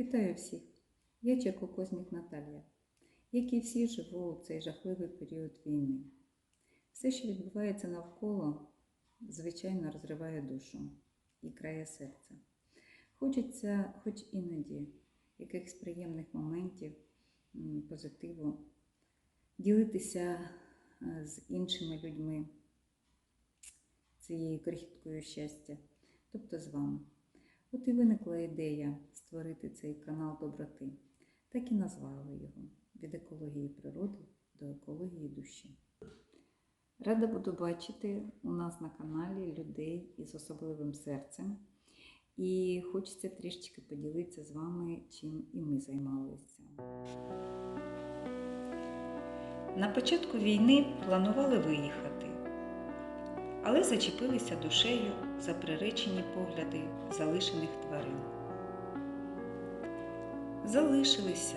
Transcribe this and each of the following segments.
Вітаю всіх! Я Чекокознік Наталія, як і всі живу у цей жахливий період війни. Все, що відбувається навколо, звичайно, розриває душу і крає серце. Хочеться, хоч іноді, якихось приємних моментів, позитиву, ділитися е, з іншими людьми цією крихіткою щастя, тобто з вами. От і виникла ідея створити цей канал доброти. Так і назвали його від екології природи до екології душі. Рада буду бачити у нас на каналі людей із особливим серцем. І хочеться трішечки поділитися з вами, чим і ми займалися. На початку війни планували виїхати, але зачепилися душею за приречені погляди залишених тварин. Залишилися.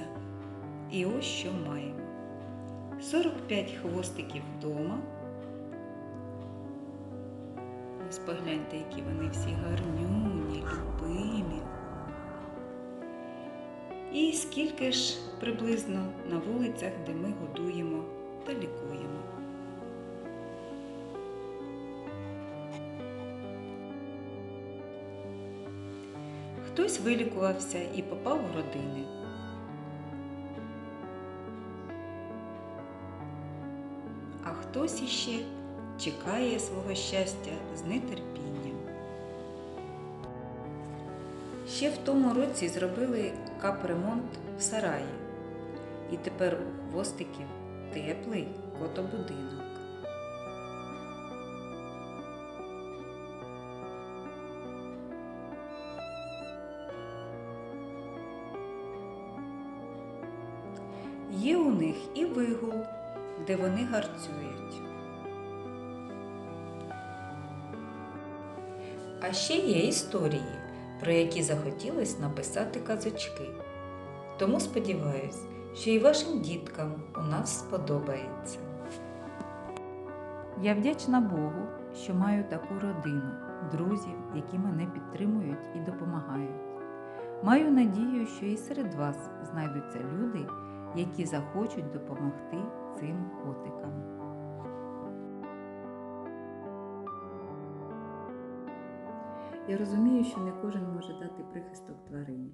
І ось що маємо: 45 хвостиків вдома. Ось погляньте, які вони всі гарнюні, любимі. І скільки ж приблизно на вулицях, де ми годуємо та лікуємо. Хтось вилікувався і попав в родини. А хтось іще чекає свого щастя з нетерпінням. Ще в тому році зробили капремонт в сараї, і тепер у хвостиків теплий котобудинок. Є у них і вигул, де вони гарцюють. А ще є історії, про які захотілось написати казочки. Тому сподіваюсь, що і вашим діткам у нас сподобається. Я вдячна Богу, що маю таку родину, друзів, які мене підтримують і допомагають. Маю надію, що і серед вас знайдуться люди, які захочуть допомогти цим котикам. Я розумію, що не кожен може дати прихисток тварині,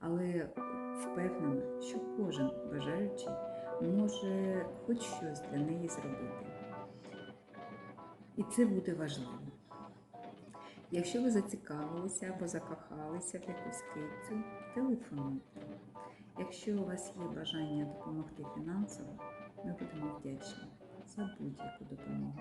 але впевнена, що кожен бажаючий може хоч щось для неї зробити. І це буде важливо. Якщо ви зацікавилися або закохалися в якусь кицю, телефонуйте. Якщо у вас є бажання допомогти фінансово, ми будемо вдячні за будь-яку допомогу.